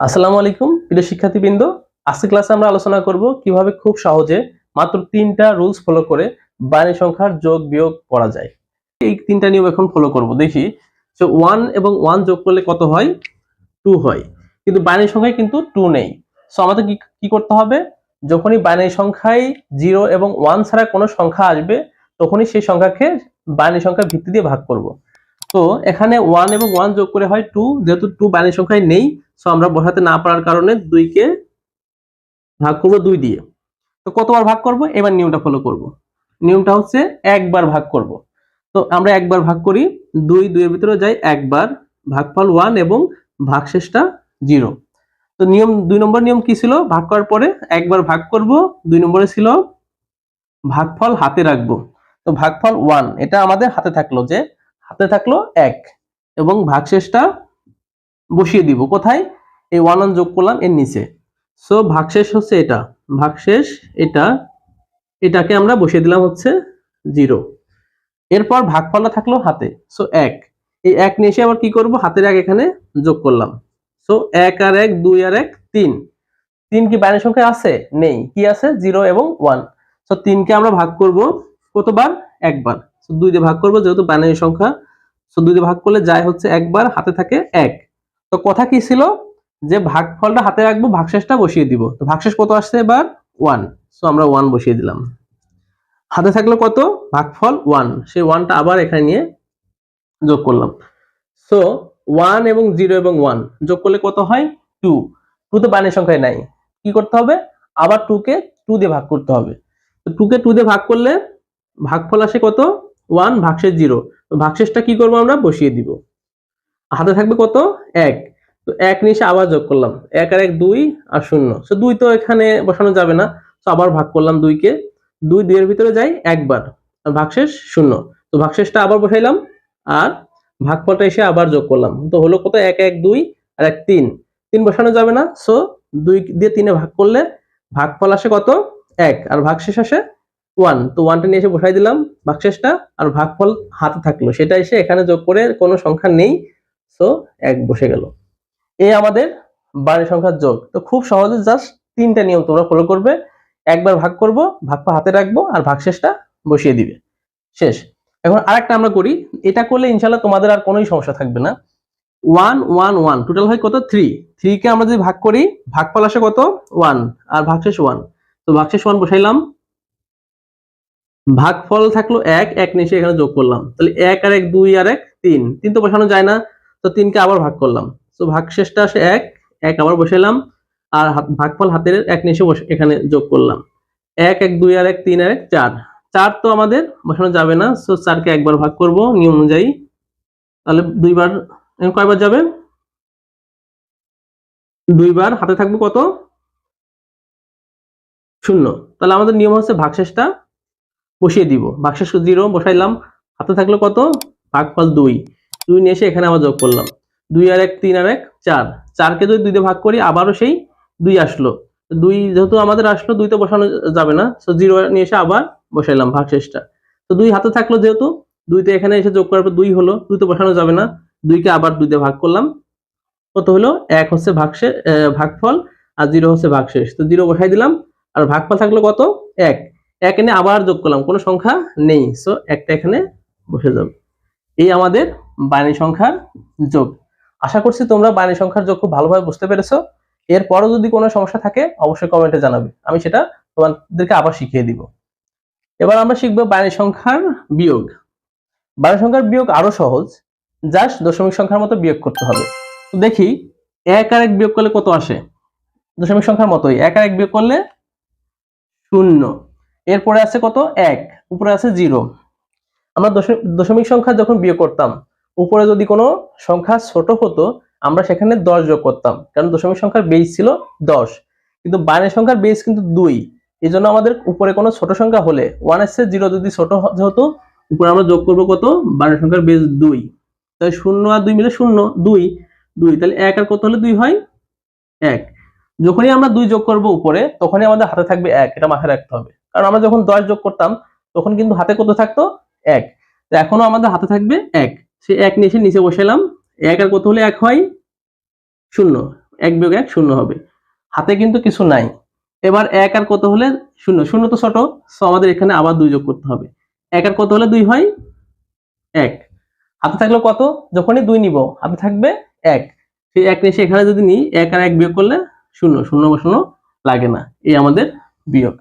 আসসালামু আলাইকুম, প্রিয় শিক্ষার্থীবৃন্দ। আজকে ক্লাসে আমরা আলোচনা করব কীভাবে খুব সহজে মাত্র তিনটা রুলস ফলো করে বাইনারি সংখ্যার যোগ বিয়োগ করা যায়। এই তিনটা নিয়ম এখন ফলো করব। দেখি যে ওয়ান এবং ওয়ান যোগ করলে কত হয়? টু হয়। কিন্তু বাইনারি সংখ্যায় কিন্তু টু নেই। সো আমাদের কি কি করতে হবে? যখনই বাইনারি সংখ্যায় জিরো এবং ওয়ান ছাড়া কোনো সংখ্যা আসবে, তখনই সেই সংখ্যাকে বাইনারি সংখ্যার ভিত্তি দিয়ে ভাগ করব। তো এখানে ওয়ান এবং ওয়ান যোগ করে হয় টু যেহেতু টু বাইনারি সংখ্যায় নেই সো আমরা বসাতে না পারার কারণে দুইকে ভাগ করব দুই দিয়ে। তো কতবার ভাগ করব? এবার নিয়মটা ফলো করব। নিয়মটা হচ্ছে একবার ভাগ করব। তো আমরা একবার ভাগ করি, দুই দুইয়ের ভিতরে যাই, একবার ভাগফল ওয়ান এবং ভাগশেষটা জিরো তো নিয়ম, দুই নম্বর নিয়ম কি ছিল? ভাগ করার পরে একবার ভাগ করব, দুই নম্বরে ছিল ভাগফল হাতে রাখব। তো ভাগফল ওয়ান এটা আমাদের হাতে থাকল যে, হাতে থাকল এক এবং ভাগশেষটা বসিয়ে দিব। কোথায়? এই ওয়ান ওয়ান যোগ করলাম এর নিচে। সো ভাগশেষ হচ্ছে এটা। ভাগশেষ এটা, এটাকে আমরা বসিয়ে দিলাম হচ্ছে জিরো এরপর ভাগফলটা থাকল হাতে। সো এক। এই এক নিয়ে এসে আবার কি করব? হাতের এক এখানে যোগ করলাম। সো এক আর এক, দুই আর এক, তিন। তিন কি বাইনারি সংখ্যা আছে? নেই। কি আছে? জিরো এবং ওয়ান সো তিনকে আমরা ভাগ করব কতবার? একবার। দুই দিয়ে ভাগ করব, যেহেতু বাইনারি সংখ্যা। সো দুই দিয়ে ভাগ করলে যায় হচ্ছে একবার, হাতে থাকে এক। তো কথা কি ছিল? যে ভাগফলটা হাতে রাখব, ভাগশেষটা বসিয়ে দিব। তো ভাগশেষ কত আসছে এবার? ওয়ান সো আমরা ওয়ান বসিয়ে দিলাম। হাতে থাকল কত? ভাগফল ওয়ান সেই ওয়ানটা আবার এখানে নিয়ে যোগ করলাম। সো ওয়ান এবং জিরো এবং ওয়ান যোগ করলে কত হয়? টু টু তো বাইনারি সংখ্যায় নাই। কি করতে হবে? আবার টু কে টু দিয়ে ভাগ করতে হবে। তো টু কে টু দিয়ে ভাগ করলে ভাগফল আসে কত? ওয়ান ভাগশেষ জিরো তো ভাগশেষটা কি করব আমরা? বসিয়ে দিব। হাতে থাকবে কত? এক। তো এক নিচে আবার যোগ করলাম। এক আর এক দুই আর শূন্য। তো দুই তো এখানে বসানো যাবে না। তো আবার ভাগ করলাম দুইকে দুই দুইয়ের ভিতরে যাই একবার। ভাগশেষ শূন্য। তো ভাগশেষটা আবার বসাইলাম। আর ভাগফলটা এসে আবার যোগ করলাম। তো হলো কত? এক এক, দুই আর এক, তিন। তিন বসানো যাবে না। সো দুই দিয়ে তিনে ভাগ করলে ভাগফল আসে কত? এক। আর ভাগশেষ আসে ওয়ান। তো ওয়ানটা নিয়ে এসে বসাই দিলাম ভাগশেষটা আর ভাগফল হাতে থাকল। সেটা এসে এখানে যোগ করে কোনো সংখ্যা নেই। সো এক বসে গেল। এই আমাদের বাড়ি সংখ্যার যোগ। তো খুব সহজে জাস্ট তিনটা নিয়ম তোমরা ফলো করবে। একবার ভাগ করব ভাগপা হাতে রাখব আর ভাগশেষটা বসিয়ে দিবে। শেষ। এখন আরেকটা আমরা করি। এটা করলে ইনশাল্লাহ তোমাদের আর কোনোই সমস্যা থাকবে না। ওয়ান ওয়ান ওয়ান টোটাল হয় কত? থ্রি থ্রি কে আমরা যদি ভাগ করি, ভাগফল আসে কত? ওয়ান আর ভাগশেষ ওয়ান তো ভাগশেষ ওয়ান বসাইলাম। ভাগফল থাকল এক। এক নিচে এখানে যোগ করলাম। তাহলে এক আর এক, দুই আর এক, তিন। তিন তো বসানো যায় না। তো তিনকে আবার ভাগ করলাম। তো ভাগশেষটা আসে এক এক আবার বসাইলাম, আর ভাগফল হাতের এক নিচে বসে, এখানে যোগ করলাম। এক এক, দুই, আর এক, তিন, আর এক, চার। চার তো আমাদের বসানো যাবে না সো চারকে একবার ভাগ করব নিয়ম অনুযায়ী। তাহলে দুইবার কয়বার যাবে? দুইবার হাতে থাকবে কত? শূন্য। তাহলে আমাদের নিয়ম হচ্ছে ভাগশেষটা বসিয়ে দিব। ভাগশেষ জিরো, বসাইলাম। হাতে থাকল কত? ভাগফল দুই। দুই নিয়ে এসে এখানে আবার যোগ করলাম। দুই আর এক, তিন আর এক, চার। চারকে যদি দুই দিয়ে ভাগ করি, আবারও সেই দুই আসলো। দুই যেহেতু আমাদের আসলো দুই তো বসানো যাবে না। তো জিরো নিয়ে এসে আবার বসাইলাম ভাগশেষটা। তো দুই হাতে থাকল যেহেতু, দুইতে এখানে এসে যোগ করার পর দুই হলো দুই তো বসানো যাবে না। দুইকে আবার দুই দিয়ে ভাগ করলাম। কত হলো? এক হচ্ছে ভাগশে ভাগফল আর জিরো হচ্ছে ভাগশেষ। তো জিরো বসাই দিলাম। আর ভাগফল থাকল কত? এক। এক এনে আবার যোগ করলাম। কোনো সংখ্যা নেই। সো একটা এখানে বসে যাবে। এই আমাদের বাইনারি সংখ্যার যোগ। আশা করছি তোমরা বাইনারি সংখ্যার যোগ খুব ভালোভাবে বুঝতে পেরেছ। এরপরও যদি কোনো সমস্যা থাকে, অবশ্যই কমেন্টে জানাবে। আমি সেটা তোমাদেরকে আবার শিখিয়ে দিব। এবার আমরা শিখব বাইনারি সংখ্যার বিয়োগ। বাইনারি সংখ্যার বিয়োগ আরও সহজ। জাস্ট দশমিক সংখ্যার মতো বিয়োগ করতে হবে। দেখি, এক আর এক বিয়োগ করলে কত আসে? দশমিক সংখ্যার মতোই। এক আর এক বিয়োগ করলে শূন্য। এরপরে আছে কত? এক। উপরে আছে জিরো। আমরা দশ- দশমিক সংখ্যা যখন বিয়োগ করতাম উপরে যদি কোনো সংখ্যা ছোট হতো, আমরা সেখানে দশ যোগ করতাম। কারণ দশমিক সংখ্যার বেস ছিল দশ। কিন্তু বাইনারি সংখ্যার বেস কিন্তু দুই। এই জন্য আমাদের উপরে কোনো ছোট সংখ্যা হলে ওয়ানের জিরো যদি ছোট হতো, উপরে আমরা যোগ করব কত? বাইনারি সংখ্যার বেস দুই। তাহলে শূন্য আর দুই মিলে শূন্য, দুই। দুই, তাহলে এক আর কত হলে দুই হয়? এক। যখনই আমরা দুই যোগ করব উপরে, তখনই আমাদের হাতে থাকবে এক। এটা মাথায় রাখতে হবে। কারণ আমরা যখন দশ যোগ করতাম, তখন কিন্তু হাতে কত থাকতো? এক। এখনও আমাদের হাতে থাকবে এক। সে এক নিয়ে নিচে বসালাম এক আর কত হলে এক হয়? শূন্য। এক বিয়োগ এক শূন্য হবে। হাতে কিন্তু কিছু নাই। এবার এক আর কত হলে? শূন্য। শূন্য তো ছোট সো আমাদের এখানে আবার দুই যোগ করতে হবে। এক আর কত হলে দুই হয়? এক। হাতে থাকল কত? যখনই দুই নিব, হাতে থাকবে এক। সেই এক নিয়ে এখানে যদি নিই, এক আর এক বিয়োগ করলে শূন্য। শূন্য শূন্য লাগে না। এই আমাদের বিয়োগ।